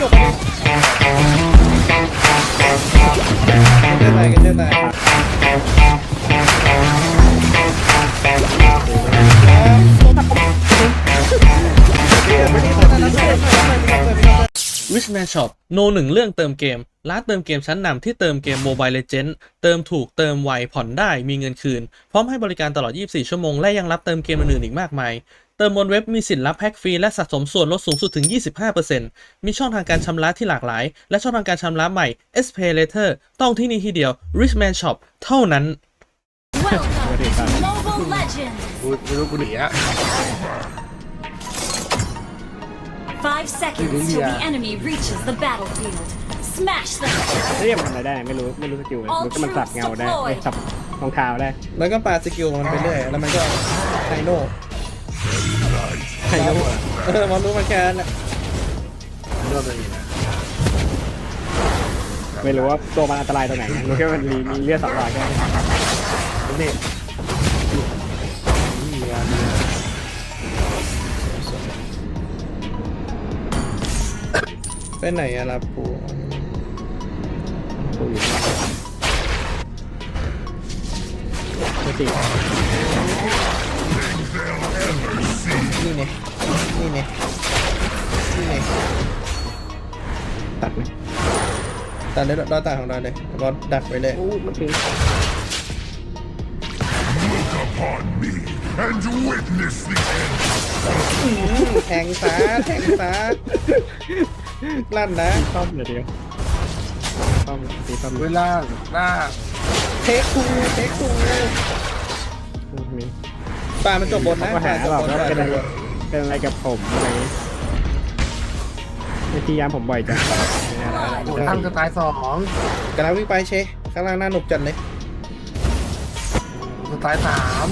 จบเลยเดินไหนกันเดินไหนวิชแมนช็อปโนหนึ่งเรื่องเติมเกม ร้านเติมเกมชั้นนำที่เติมเกมโมบายเลเจนด์เติมถูกเติมไวผ่อนได้มีเงินคืน พร้อมให้บริการตลอด 24 ชั่วโมง และยังรับเติมเกมอื่นๆอีกมากมาย เติมบนเว็บมีสิทธิ์รับแพ็กฟรีและสะสมส่วนลดสูงสุดถึง 25%มีช่องทางการชำระที่หลากหลาย และช่องทางการชำระใหม่ S Pay Later ต้องที่นี่ทีเดียว Richman Shop เท่านั้น Welcome to Mobile Legends! กูไม่รู้กูหนีอะ Five seconds till the enemy reaches the battlefield. Smash them! เรียกมันอะไรได้ไม่รู้ไม่รู้สกิลเลยรู้ก็มันสับเงาได้เอ้ยสับรองเท้าได้ แล้วก็ปาสกิลมันไปเรื่อย แล้วมันก็ไฮโน่ ไฮโน่เออมันรู้มันแค่นั้นแหละโดนเลยนะไม่รู้ว่าตัวมันอันตรายตรงไหนนะรู้แค่มันมีมีเลือดสองหลอดแค่นั้นนี่นี่งานนี้ไปไหนอะล่ะปูกูอยู่ไม่ตีนี่ ไงนี่ไงนี่ไงตัดไหมตัดเลยรอตัดของเราเลยแล้วก็ดักไปเลยโอ้มันถึง upon me and witness the end. แทงซาแทงซาลั่นนะป้อมเดี๋ยวเดียวป้อมตีป้อมเวลาหน้าเทคทูเทคทูมีป่ามันจบบนนะก็ป่าหาจบเราบนแล้วป่า เป็นจอะบไรบนเป็นอะไรกับผมอะไรไม่พยายามผมบ่อยจังโดนตั้งจะตายสองกำลังวิ่งไปเชข้างล่างหน้าหนุกจัดเลยจะตายสาม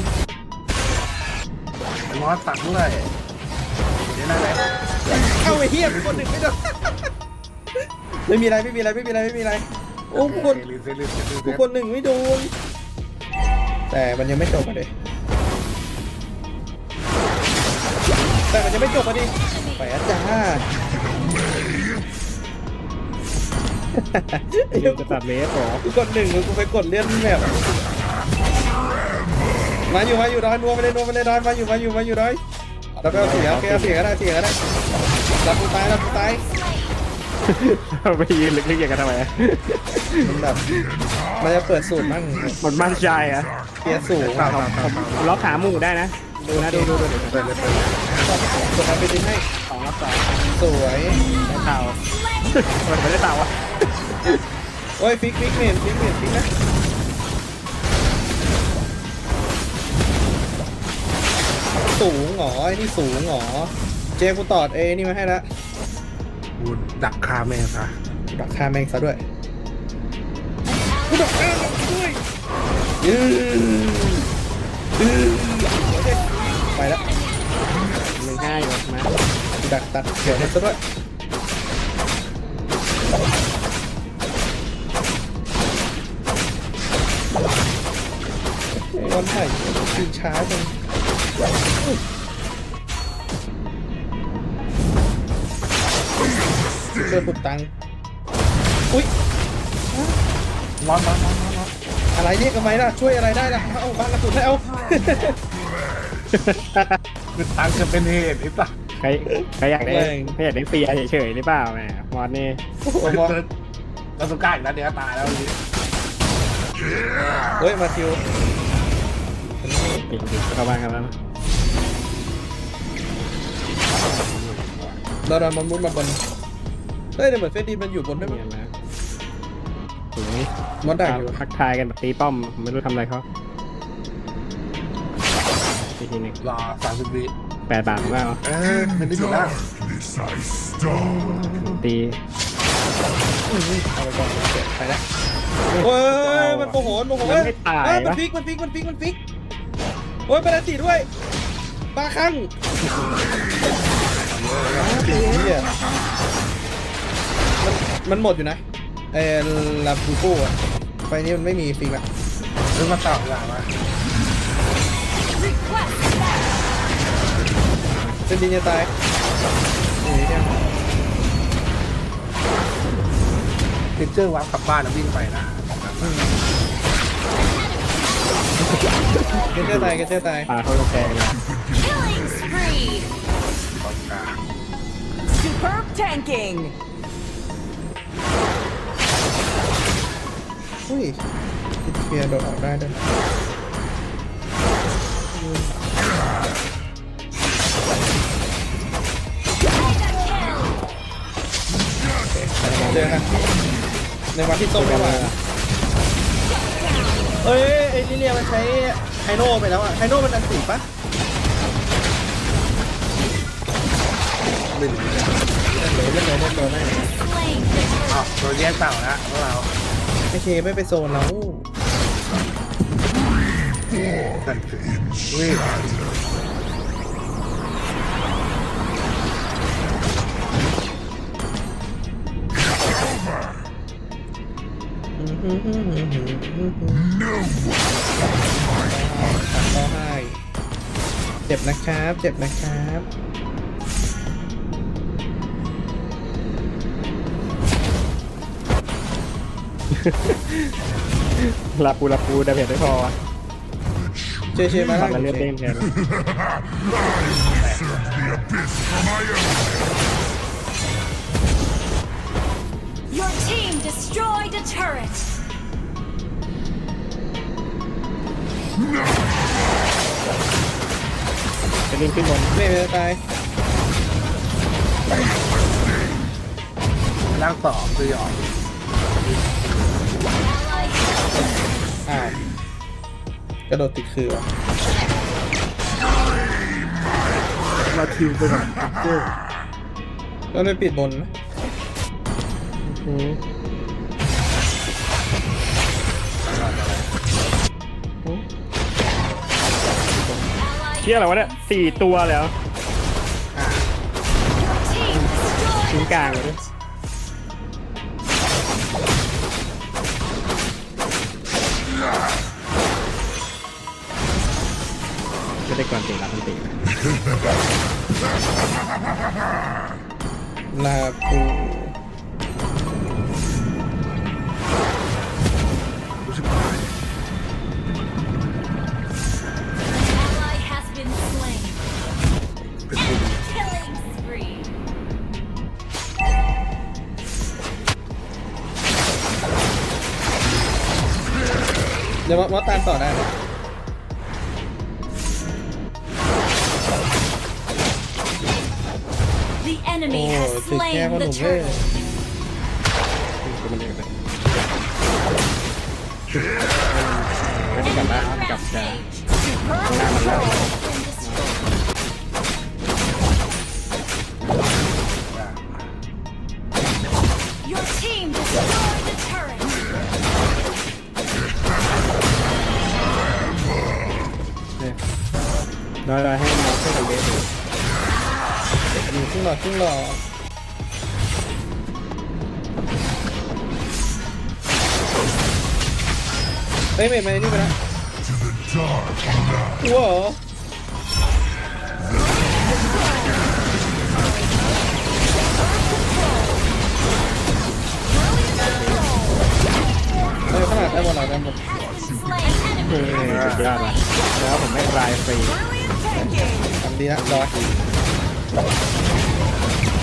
มอสตัดด้วยเดี๋ยวได้ไหมเอ้าไอ้เหี้ยกูกดหนึ่งไม่โดนไม่มีอะไรไม่มีอะไรไม่มีอะไรไม่มีอะไรโอ้กูกดรีเซ็ตรีเซ็ตรีกูเซ็ตกดหนึ่งไม่โดนแต่มันยังไม่จบอะดิ แต่มันยังไม่จบอะดิไปอาจารย์เดี๋ยวจะตัดเลสหรอกูกดหนึ่งกูไปกดเลื่อนแบบมาอยู่มาอยู่ดอยนัวไปเลยนัวไปเลยดอยมาอยู่มาอยู่มาอยู่ดอยเราไปเอาเสียเอาเสียก็ได้เสียก็ได้รับกูตายรับกูตายไปยืนลึกๆอย่างกันทำไมมันแบบมันจะเปิดสูตรมั่งมันมั่นใจอะเกียร์สูงเปล่าเปล่าเปล่าเปล่าล็อกขาหมูได้นะ ดูนะดูดูดูเดี๋ยวเปิดเลยเปิดเลยกดมาไปดึงให้สองล็อกสองสวยได้เต่ามันไม่ได้เต่าอะโอ้ยฟิกฟิกเมนฟิกเมนฟิกนะสูงเหรอไอ้นี่สูงเหรอเจกูตอดเอนี่มาให้ละกูดักคาแม่งซะดักฆ่าแม่งซะด้วยกูดักฆ่าแม่งด้วยยืด ดักตัดเขียวมันซะด้วยอ้วันไถ่กินช้าจังเสื้อปุดตัง อุ้ยร้อนร้อนร้อนร้อนอนอะไรเรียกทำไมล่ะ ช่วยอะไรได้ล่ะ เอาบ้างกระสุนให้เอา คือตังจะเป็นเหตุไอ้ปะ ใครใครอยากได้ใครอยากได้เฟียเฉยๆหรือเปล่าแหมมอสนี่โอ้โหเมองราสุก้าอีกแล้วเดี๋ยวตายแล้วทีเฮ้ยมาทิวปิดปิดเข้าบ้านกันแล้วนะเราเรามันมุดมาบนเฮ้ยเดี๋ยวเหมือนเฟสดีมันอยู่บนด้วยเนีมั้ยยนนะถึงนี้มันดักอยู่ทักทายกันแบบตีป้อมไม่รู้ทำอะไรเขาอีกทีหนึ่งรอสามสิบวิ แปดบาทว่าเอาเออเป็นที่สุดแล้ว Darkness I star. ตีเอาไปก่อนเก็บไปแล้ว โอ้ยมันโมโหมันโมโหมันไม่ตายเอ้ยมันวะ ฟิกมันฟิกมันฟิกมันฟิกโอ้ยเป็นอันตีด้วยปลาคังเหี้ยมันมันหมดอยู่นะเออลาบูโก้อะไฟนี้มันไม่มีฟิกละเรื่องมาต่อเวลามา เป็นดินจะตายหนีเนี่ยพิเจอร์วับกลับบ้านแล้ววิ่งไปนะเกเจอร์ตายเกเจอร์ตายปลาเข้ากระแพง Killing spree. ตอนกลาง Superb tanking! อุ้ยเคลียร์โดดออกได้ด้วย เจอกันในวันที่ส้มเข้ามาเอ้ยไอ้ลิเลียมันใช้ไฮโน่ไปแล้วอะไฮโน่มันอันสีปะไม่รู้เล่นเลยเล่นเลยเล่นเลยได้ Slain the turret. อ้าวโดนแยกเต่าแล้วพวกเราไอเคไม่ไปโซนแล้วนั่นคือ วิ่งก็ให้เจ็บนะครับ เจ็บนะครับลาปูลาปูดาเมจไม่พอเชื่อเชื่อมาแล้วเลือดเด้งแทน The abyss for my own. Your team destroyed a turret. จะลิงขึ้นบนไม่ไปตายร่างสองคือหยอด Ally อ้าวกระโดดติดคือวะเราคิวไปก่อนพิเจอร์ก็เลยปิดบนนะอืม เชี่ยอะไรวะเนี่ยสี่ตัวแล้ว team destroyed ทิ้งกลางเลย turret. จะได้ก่อนเสียงรับมันติลาปู ดี๋ยวมอสตามต่อได้ไหม The โอ้ enemy ถึ has งแค่ slain พ่อห the นุ่มเลย turret. มันเองไปไม่ได้กลับบ้านกลับจะ Superb Nah, nah, nah. control has been destroyed. Your team destroyed น้อยๆให้น้องช่วยกันเบสดูอยู่ครึ่งหลอดครึ่งหลอดเฮ้ยเมย์มานี่ไปแล้ว To the dark night. ว้าวเออขนาดได้หมดแล้วได้หมดเออสุดยอดละแล้วผมไม่รายฟรี ดีนะร้อย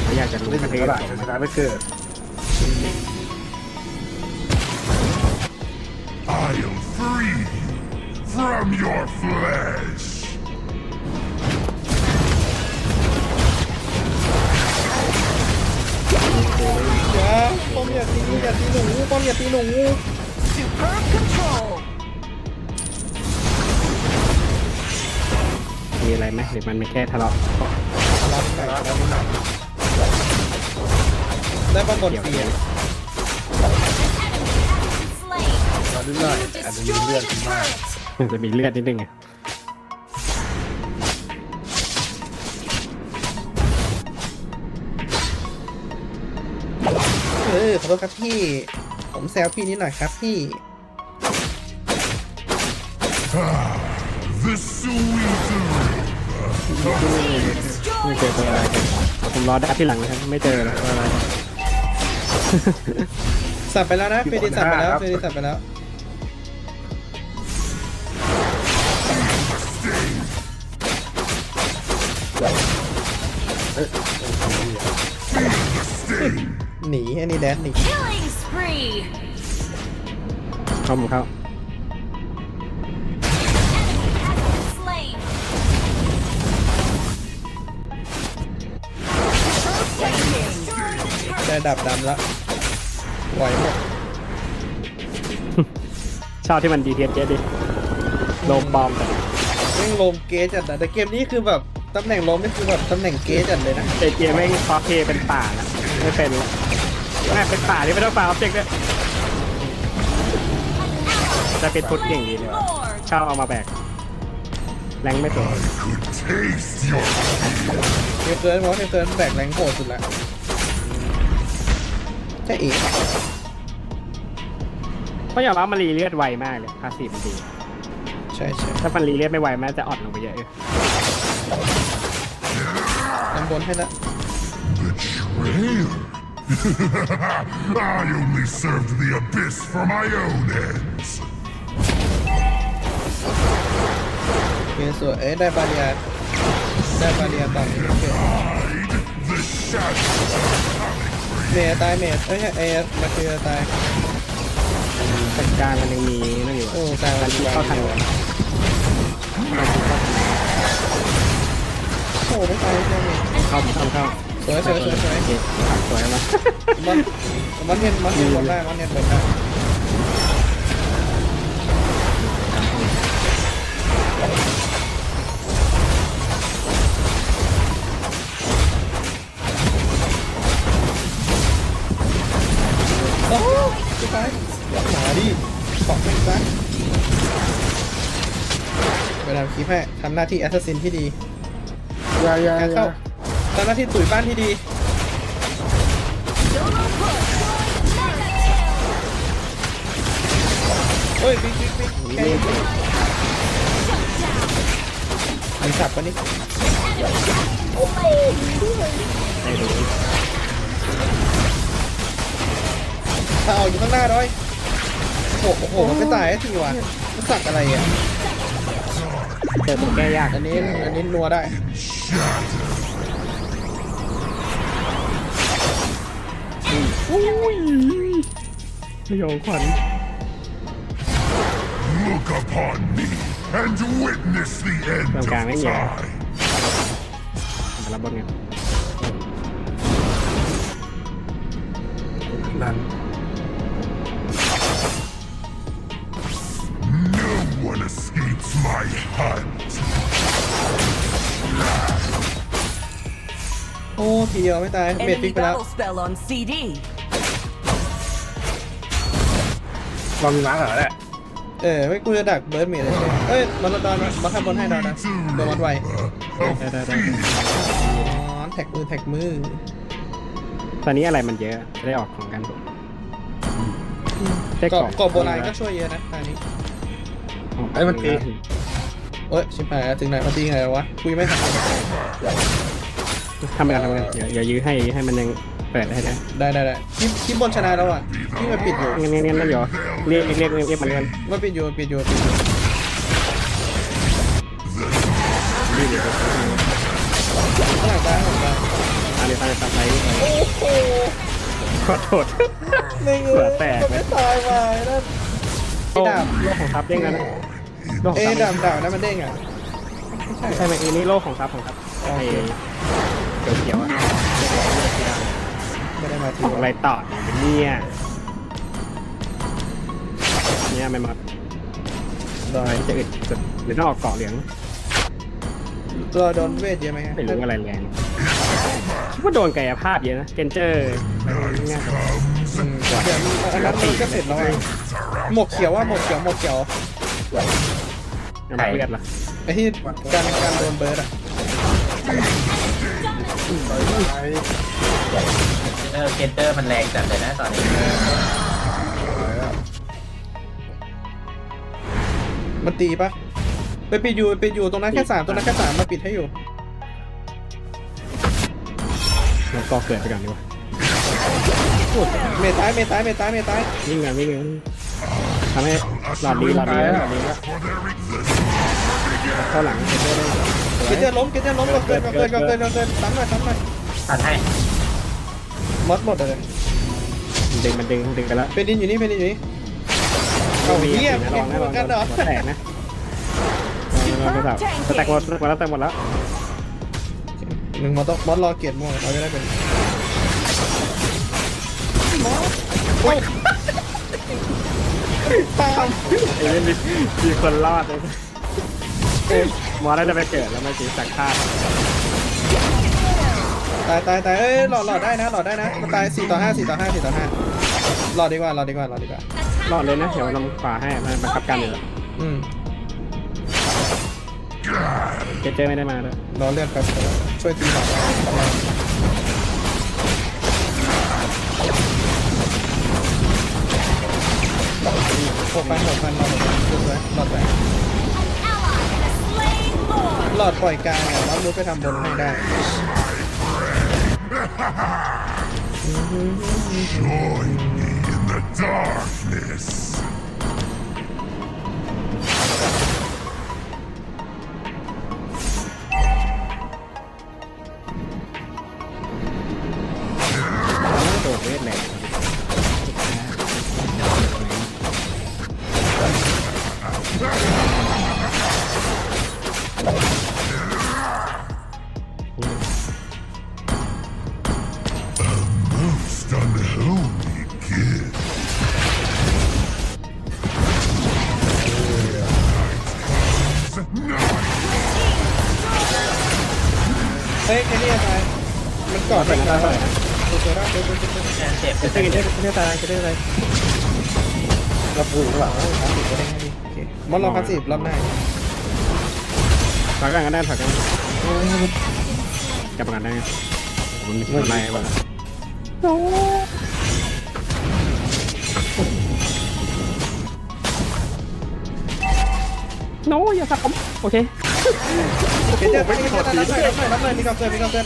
ไม่อยากจะรู้ไม่ปถึระงเทศเท่าไหร่ชนะไม่เกิด I'll free you from your flesh. อย่าป้อมอย่าตีอย่าตีหนูป้อมอย่าตีหนู Superb control! มีอะไรไหมหรือมันไม่แค่ทะเลาะรับไดหน่อยได้ป้อมบนเกี่ยวเสียเกี่ยว Slain. เราดิ้นหน่อยอาจจะมีเลือ destroyed ด a ขึ้นมา turret. มันจะมีเลือดนิดนึงไงเออขอโทษครับพี่ ผมแซวพี่นิดหน่อยครับพี่ The Sweet Dream ไม่ destroyed เจอตัวอะไรกันผมรอดับที่หลังนะครับ ไม่เจอแล้วตัวอะไรสับไปแล้วนะเฟรดิสับไปแล้วเฟรดิสับไปแล้วหนีอันนี้แดนหนี Killing spree. เข้าผมเข้า ได้ดับดำแล้วไหวหมดชอบที่มันดีเทสเยอะดิโลมบอมแต่แม่งลมเกจจัดอะแต่เกมนี้คือแบบตำแหน่งลมนี่คือแบบตำแหน่งเกจจัดเลยนะเอเจไม่งคอสเพย์เป็นป่านะไม่เป็นละแม่งเป็นป่าที่ไม่ต้องฟาออบเจกต์ด้วยจะเป็นพุทธเก่งดีเลยว่ะ Lord. ชอบเอามาแบกแรงไม่ตัว Could taste your เทเซิร์นเพราะเทเซิร์นแบกแรงโหดสุดแล้ว ใช่อีกเพราะอย่างว่ามันรีเลือดไวมากเลยพาสซีฟมันดี ใช่ใช่ถ้ามันรีเลือดไม่ไวมันจะอ่อนลงไปเยอะเลยน้ำบนให้ละ betrayal. I only served the abyss for my own ends. โอเคสวยเอ้ยได้บาเรียได้บาเรียต่อโอเค Hide the shadows. เมย์ตายเมย์เอ้ยเอ้ยมาคือตายแต่กลางมันยังมีนั่นอยู่โอ้อะกลางมันที่เข้าทางเลยโอ้ไม่ตายใช่ไหมเข้าเข้าเข้าสวยสวยสวยสวยโอเคสวยมากมันมันเห็นมันเห็นบนได้มันเห็นบนได้ โหจะตายหาดิบอกไม่ซะไปทำคลิปให้ทำหน้าที่แอสซัสซินที่ดีอยาอยากาอเข้าย่าทำหน้าที่ตุ๋ยบ้านที่ดีเฮ้ยบิ๊กบิ๊กบิ๊กแค่มีสับปะนี่ได้ ดูถ้าเอาอยู่ข้างหน้าด้วยโอ้โหโอ้โหมันไม่ตายสักทีว่ะมันสักอะไรอะเจอตัวแก้ยาก อันนี้อันนี้นัวได้สยองขวัญ Look upon me and witness the end of Vâng, càng đấy nhỉ? time. มารับบนกันนั่น my hunt. โอ้ทีเดียวไม่ตายเมด Enemy ฟิกไปแล้ว battle spell on CD. ลองมีม้าเหรอแหละเออไม่กูจะดักเบิร์ดเมดเลยใช่ไหมเอ้ยบอลดอนมาบอลข้างบนให้ดอนนะโดนมันไวได้ได้ได้อ๋อแท็กมือแท็กมือตอนนี้อะไรมันเยอะจะได้ออกของกันผมได้เกาะของเกาะโบราณก็ช่วยเยอะนะตอนนี้ ไอ้ยมันตีเอ้ยชิบหายแล้วถึงไหนมาตีไงแล้ววะคุยไม่ทันทำไปกันทำไปกันอย่าอย่ายื้อให้ยื้อให้มันยังเปิดให้ได้ได้ได้ได้ที่ที่บนชนะแล้วอะที่มันปิดอยู่งั้นงั้นงั้นเดี๋ยวเรียกเรียกเรียกเรียกมันกันมันปิดอยู่มันปิดอยู่มันปิดอยู่ข้างหลังตายข้างหลังตายอันนี้ตายตายไปโอ้โหขอโทษไม่เงหัวยแตกมันเลไม่ยตายมาไอ้นั่นโลกโลกของทัพเด้งกันนะ โลกของเอ้ทัพดำดาวนั่นมันเด้งอะไม่ใช่ใช่ไหมอันนี้โลกของทัพของทัพไอ้เขียวเขียวๆอะไม่ได้มาทีของอะไรต่อเนี่ยเนี่ยไม่มาดอยจะอึดสุดหรือต้องออกเกาะเหลืองตัวโดนเวทเยอะไหมฮะไม่รู้อะไรแรงคิดว่าโดนกายภาพเยอะนะเกนเจอร์ง่าย อืมเดี๋ยวอันนั้นมันก็เสร็จแล้วอะหมวกเขียวว่าหมวกเขียวหมวกเขียว น้ำเลือดล่ะไอ้ที่การการโดนเบิร์ดอะเออเกนเตอร์มันแรงจัดเลยนะตอนนี้ มันตีปะไปปิดอยู่ไปปิดอยู่ตรงนั้นแค่สามตรงนั้นแค่สามมาปิดให้อยู่เราก็เกิดไปก่อนดีกว่าเมตายเมตายเมตายเมตายวิ่งกันวิ่งกันทำให้หลอดดีหลอดดีหลอดดีก็ For their existence. เข้าหลังเจอได้เกเจอร์ล้มเกเจอร์ล้มก็เกินก็เกินก็เกินก็เกินซ้ำหน่อยซ้ำหน่อยตัดให้มดหมดเลยดึงมันดึงดึงไปแล้วเป็นดินอยู่นี่เป็นดินอยู่นี่เอาเหี้ยนะเก่ลองงนะเหลมือองนกันเหรอหัวแตกนะเราจะสแต็กหมดหมดแล้วแตกหมดแล้วหนึ่งมอสต้องมอสรอเกียรติม่วงเราจะได้เป็นมอสโอ้ย ตามไอ้เล่นมีคนรอดเลยมอสแล้จะไปเกิดแล้วมาจีสักฆ่าตายตายตายเอ้ยหลอดหลอดได้นะหลอดได้นะมันตายสี่ต่อห้าสี่ต่อห้าสี่ต่อห้าหลอดดีกว่าหลอดดีกว่าหลอดดีกว่า รอดเลยนะเดี๋ยวเราขวาให้มันบังคับกันอยู่อืมเจเจไม่ได้มาด้วยรอเลือดแป๊บช่วยตีหลอด หกพันหกพันหลอดหกพันดูไว้หลอดไป Ally has slain Lord. หลอดปล่อยกลางอะแล้วมุดไปทำบนให้ได้ Join me in the darkness. ก่อดไปตายดูตัวได้ดูตัวได้เจ็บเจเจเจเจตายเจเจตายเราปูหลังพาสิบก็ได้ให้ดีโอเคมอนลองพาสิบรอบหน้าถอยกันก็ได้ถอยกันจับกันได้ผมไม่ไล่บ้างโน้อย่าสับผมโอเคเดี๋ยวเดี๋ยวไปนี่รับหน่อยรับหน่อยรับหน่อยมีกำเกินมีกำเกิน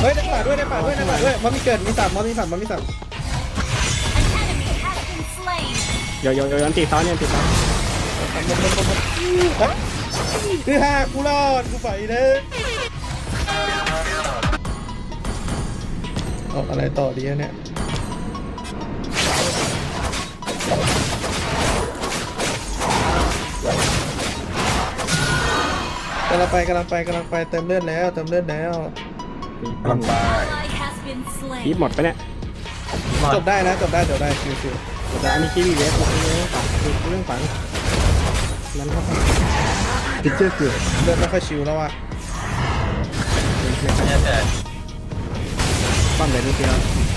เฮ้ยได้ป่าด้วยได้ป่าด้วยได้ป่าด้วยมันมีเกิดมีสามมันมีสามมันมีสาม An enemy has been slain. โยโยโยยันตีซ้อนยันตีซ้อนคือห้ากูรอดกูไปเลยออกอะไรต่อดีเนี่ย กำลังไปกำลังไปกำลังไปเติมเลือดแล้วเติมเลือดแล้วกำลังไป Ally has been คีบ slain. หมดไปเนี่ยจบได้นะจบได้จบได้ชิวแต่อันนี้คีบอีเวสเรื่องฝังนั้นครับพิเจอร์คือๆเลือดไม่ค่อยชิวแล้วว่ะจะเกิดป้อมเลยนิดเดียว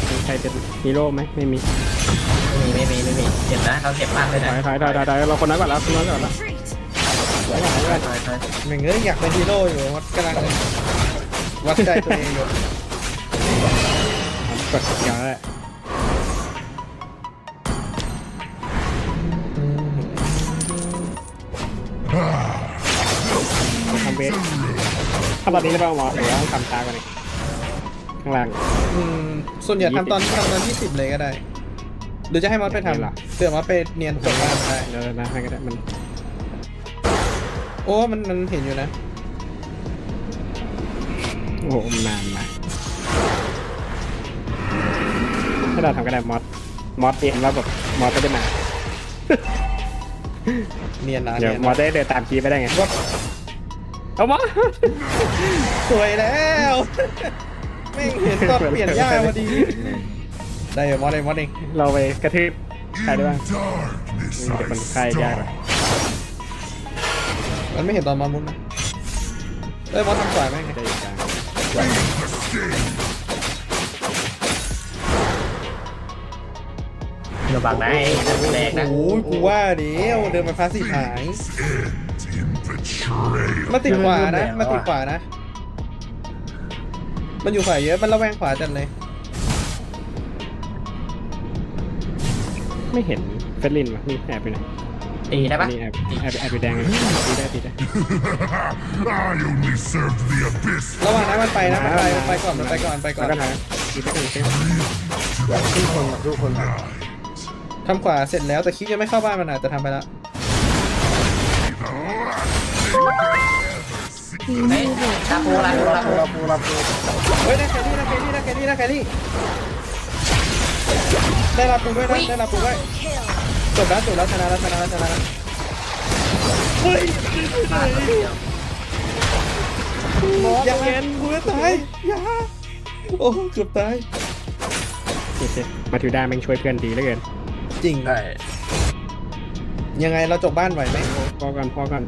มีใครเป็นฮีโร่ไหมไม่มีไม่มีไม่มีไม่มีเจ็บนะเขาเจ็บมากเลยถนะอยถอยถอยถอยถอยเราคนน้อยกว่าแล้วคนน้อยกว่าแล้ว หมือนเอ้ยอยากเป็นฮีโร่อยู่วัดกำลังวัดใจตัวเองอยู่กดยาวแล้วทำเบสถ้าตอนนี้จะเอาหมอหรือว่าต้องทำช้ากว่านี้ข้างล่าง อืมส่วนใหญ่ทำตอนทำตอนที่สิบเลยก็ได้ หรือจะให้มอสไปทำเสือมอสไปเนียนจบบ้านได้ เดี๋ยวนะให้ก็ได้มัน โอ้มันมันเห็นอยู่นะ โอ้โหมันนานมาถ้าเราทำก็ได้มอสมอสเตรียมแล้วแบบมอสก็จะมา เนียนนะเดี๋ยวเนียนมอสนะได้เดินตามคีย์ไปได้ไงว่าเอามาสวยแล้วแม่งเห็นตอนเปลี่ยนย่าพอดี ได้เหรอมอสเองมอสเองเราไปกระทืบใครได้ In บ้าง darkness เดี๋ยวมัน I ใครยากอะ stalk. มันไม่เห็นตอนมอสมุดนะเอ้ยมอสทำสายไหมงได้อยู่กลางระวังนะไอ้นั่นแรงนะโอ้ยกูว่าเดี๋ยวเดินมาพาสีหาย End in betrayal. มาติดขวานะมาติดขวานะ มันอยู่ขวาเยอะ มันระแวงขวาจัดเลย ไม่เห็นเฟรลินวะนี่แอบไปไหน ตีได้ปะนี่แอบแอบแอบไปแดงเลยตีได้ตีได้ I only served the abyss. ระหว่างนั้นมันไปนะมันไปมันไปก่อนมันไปก่อนไปก่อแล้วนก็ถ่ายตีได้กันเช่นทุกคนทุกคนทำขวาเสร็จแล้วแต่คิดยังไม่เข้าบ้านมันอาจจะทำไปแล้ว เฮ้ยลาปูลาปูลาปูรับปูรับปูเฮ้ยได้แครี่ได้แครี่ได้แครี่ได้แครี่ได้รับปูด้วยนะได้รับปูด้วย จบแล้วจบแล้วชนะแล้วชนะแล้วชนะแล้วเฮ้ยอย่าเห็นกูจะตายอย่าโอ้เกือบตายโอเคมาถือได้แม่งช่วยเพื่อนดีเหลือเกินจริงได้ยังไงเราจบบ้านไหวไหมพอกันพอกัน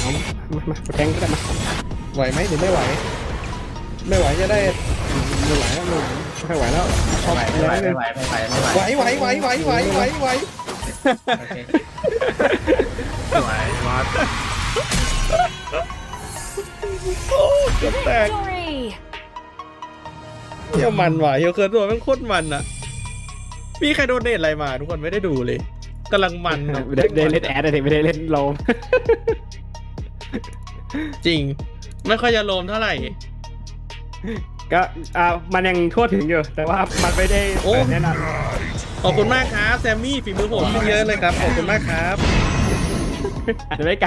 เอามามาแทงก็ได้มาไหวไหมหรือไม่ไหว ไม่ไหวจะได้ไม่ไหวแล้วไม่ไม่ไหวแล้วไม่ไหวไม่ไหวไม่ไหวไม่ไหวไม่ไหวไหวไหวไหวไหวไหวไหวไหว โอเคไม่ไหวมอสเกือบแตก Victory! เที่ยวมันว่ะเฮียเคิร์ดตัวแม่งโคตรมันอะมีใครโดนเนทอะไรมา ทุกคนไม่ได้ดูเลยกำลังมันอะไม่ได้ได้เล่นแอดแต่ไม่ได้เล่นโลมจริง ไม่ค่อยจะโลมเท่าไหร่ ก็อ่ามันยังทั่วถึงอยู่ แต่ว่ามันไม่ได้โอ้เปิดแน่นอน ขอบคุณมากครับแซมมี่ฝีมือผมขึ้นเยอะเลยครับ ขอบคุณมากครับอาจจะไม่กล้า